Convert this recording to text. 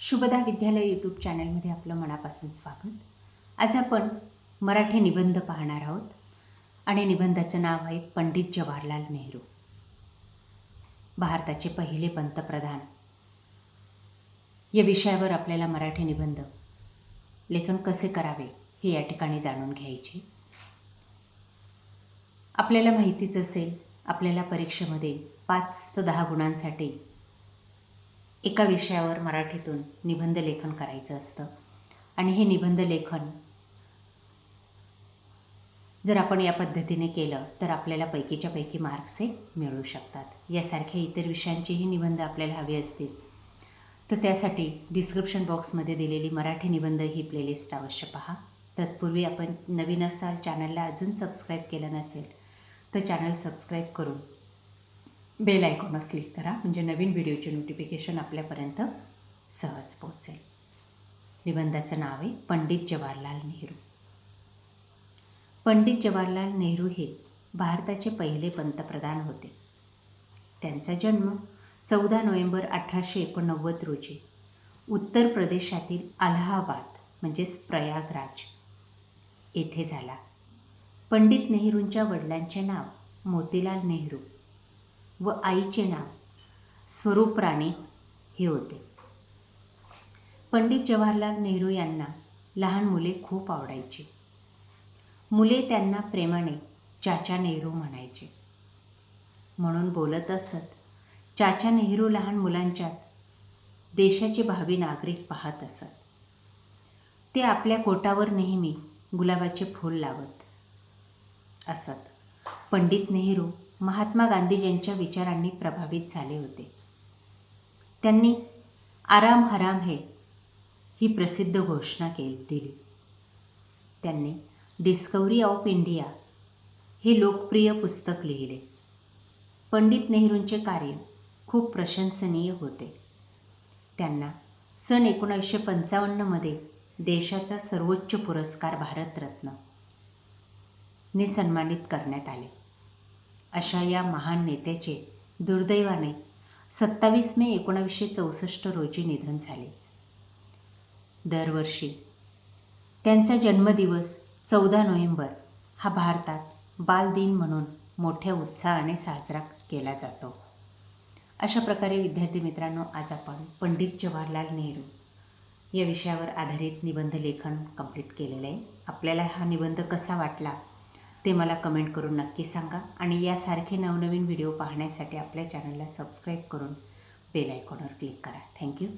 शुभदा विद्यालय यूट्यूब चॅनलमध्ये आपलं मनापासून स्वागत. आज आपण मराठी निबंध पाहणार आहोत आणि निबंधाचं नाव आहे पंडित जवाहरलाल नेहरू भारताचे पहिले पंतप्रधान. या विषयावर आपल्याला मराठी निबंध लेखन कसे करावे हे या ठिकाणी जाणून घ्यायचे. आपल्याला माहितीच असेल आपल्याला परीक्षेमध्ये पाच ते दहा गुणांसाठी एका विषयावर मराठीतून निबंध लेखन करायचं असतं. आणि हे निबंध लेखन जर आपण या पद्धतीने केलं तर आपल्याला पैकीच्या पैकी मार्क्स हे मिळू शकतात. यासारख्या इतर विषयांचेही निबंध आपल्याला हवे असतील. तर त्यासाठी डिस्क्रिप्शन बॉक्समध्ये दिलेली मराठी निबंध ही प्लेलिस्ट अवश्य पहा. तत्पूर्वी आपण नवीन असाल चॅनलला अजून सबस्क्राईब केलं नसेल तर चॅनल सबस्क्राईब करून बेल आयकॉनवर क्लिक करा म्हणजे नवीन व्हिडिओचे नोटिफिकेशन आपल्यापर्यंत सहज पोहोचेल. निबंधाचं नाव आहे पंडित जवाहरलाल नेहरू. पंडित जवाहरलाल नेहरू हे भारताचे पहिले पंतप्रधान होते. त्यांचा जन्म चौदा नोव्हेंबर अठराशे एकोणनव्वद रोजी उत्तर प्रदेशातील अलाहाबाद म्हणजेच प्रयागराज येथे झाला. पंडित नेहरूंच्या वडिलांचे नाव मोतीलाल नेहरू. व आईचे नाव स्वरूप राणे हे होते. पंडित जवाहरलाल नेहरू यांना लहान मुले खूप आवडायची. मुले त्यांना प्रेमाने चाचा नेहरू म्हणायचे. म्हणून बोलत असत चाचा नेहरू लहान मुलांच्यात देशाचे भावी नागरिक पाहत असत. ते आपल्या कोटावर नेहमी गुलाबाचे फूल लावत असत. पंडित नेहरू महात्मा गांधीजींच्या विचारांनी प्रभावित झाले होते. त्यांनी आराम हराम हे ही प्रसिद्ध घोषणा केली दिली. त्यांनी डिस्कवरी ऑफ इंडिया हे लोकप्रिय पुस्तक लिहिले. पंडित नेहरूंचे कार्य खूप प्रशंसनीय होते. त्यांना सन एकोणीसशे पंचावन्नमध्ये देशाचा सर्वोच्च पुरस्कार भारतरत्न ने सन्मानित करण्यात आले. अशा या महान नेत्याचे दुर्दैवाने सत्तावीस मे एकोणावीसशे चौसष्ट रोजी निधन झाले. दरवर्षी त्यांचा जन्मदिवस चौदा नोव्हेंबर हा भारतात बालदिन म्हणून मोठ्या उत्साहाने साजरा केला जातो. अशा प्रकारे विद्यार्थी मित्रांनो आज आपण पंडित जवाहरलाल नेहरू या विषयावर आधारित निबंध लेखन कंप्लीट केलेलं आहे. आपल्याला हा निबंध कसा वाटला ते मला कमेंट करून नक्की सांगा. आणि यासारखे नवनवीन व्हिडिओ पाहण्यासाठी आपल्या चॅनलला सबस्क्राईब करून बेल आयकॉनवर क्लिक करा. थँक्यू